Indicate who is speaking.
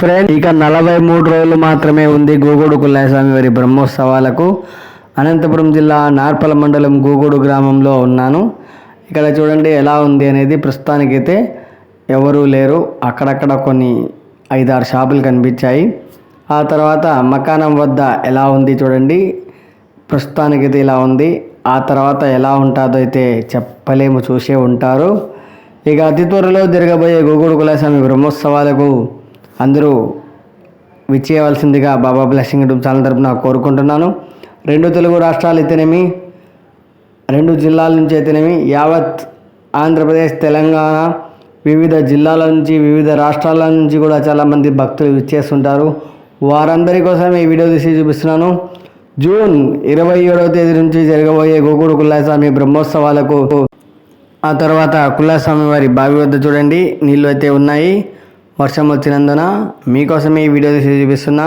Speaker 1: Friend ఇక నలభై మూడు రోజులు మాత్రమే ఉంది గూగూడు కుల్లాయస్వామి వారి బ్రహ్మోత్సవాలకు. అనంతపురం జిల్లా నార్పల మండలం గూగూడు గ్రామంలో ఉన్నాను. ఇక్కడ చూడండి ఎలా ఉంది అనేది ప్రస్తుతానికైతే ఎవరూ లేరు. అక్కడక్కడ కొన్ని ఐదారు షాపులు కనిపించాయి. ఆ తర్వాత మకానం వద్ద ఎలా ఉంది చూడండి. ప్రస్తుతానికైతే ఇలా ఉంది. ఆ తర్వాత ఎలా ఉంటుందో అయితే చెప్పలేము చూసే ఉంటారు. ఇక అతి త్వరలో జరగబోయే గోగుడు కులస్వామి బ్రహ్మోత్సవాలకు అందరూ విచ్చేయవలసిందిగా బాబా బ్లెస్సింగ్ యూట్యూబ్ ఛానల్ తరపున కోరుకుంటున్నాను. రెండు తెలుగు రాష్ట్రాలు అయితేనేమి రెండు జిల్లాల నుంచి అయితేనేమి యావత్ ఆంధ్రప్రదేశ్ తెలంగాణ వివిధ జిల్లాల నుంచి వివిధ రాష్ట్రాల నుంచి కూడా చాలామంది భక్తులు విచ్చేస్తుంటారు. వారందరి కోసం ఈ వీడియో తీసి చూపిస్తున్నాను. జూన్ ఇరవై ఏడవ తేదీ నుంచి జరగబోయే గోకుడు కుల్లాస్వామి బ్రహ్మోత్సవాలకు ఆ తర్వాత కుల్లాస్వామి వారి బావి వద్ద చూడండి. నీళ్ళు అయితే ఉన్నాయి. వర్షం వచ్చినందున మీకోసమే ఈ వీడియో తీసి చూపిస్తున్నా.